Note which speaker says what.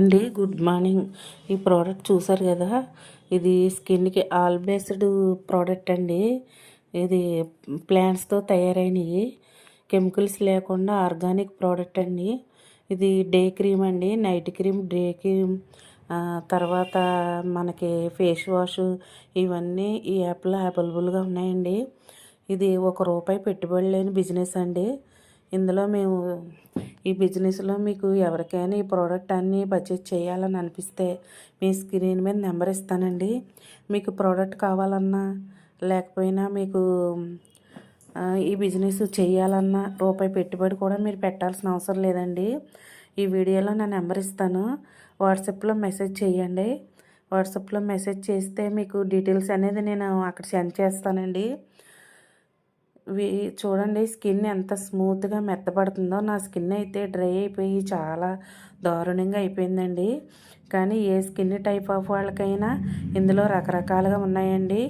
Speaker 1: అండి. Good morning. ఈ product చూసారు కదా? ఇది స్కిన్కి ఆల్ బేస్డ్ ప్రోడక్ట్ అండి. ఇది ప్లాంట్స్తో తయారైనవి కెమికల్స్ లేకుండా ఆర్గానిక్ ప్రోడక్ట్ అండి. ఇది డే క్రీమ్ అండి. Night cream day cream. తర్వాత మనకి ఫేస్ వాష్ ఇవన్నీ ఈ యాప్లో అవైలబుల్గా ఉన్నాయండి. ఇది ఒక రూపాయి పెట్టుబడి లేని బిజినెస్ అండి. ఇందులో మేము ఈ బిజినెస్లో మీకు ఎవరికైనా ఈ ప్రోడక్ట్ అన్నీ పర్చేజ్ చేయాలని అనిపిస్తే మీ స్క్రీన్ మీద నెంబర్ ఇస్తానండి. మీకు ప్రోడక్ట్ కావాలన్నా లేకపోయినా మీకు ఈ బిజినెస్ చేయాలన్నా రూపాయి పెట్టుబడి కూడా మీరు పెట్టాల్సిన అవసరం లేదండి. ఈ వీడియోలో నా నెంబర్ ఇస్తాను. వాట్సాప్లో మెసేజ్ చేయండి. వాట్సాప్లో మెసేజ్ చేస్తే మీకు డీటెయిల్స్ అనేది నేను అక్కడ సెండ్ చేస్తానండి. చూడండి స్కిన్ ఎంత స్మూత్గా మెత్తపడుతుందో నా స్కిన్ అయితే డ్రై అయిపోయి చాలా దారుణంగా అయిపోయిందండి. కానీ ఏ స్కిన్ టైప్ ఆఫ్ వాళ్ళకైనా ఇందులో రకరకాలుగా ఉన్నాయండి.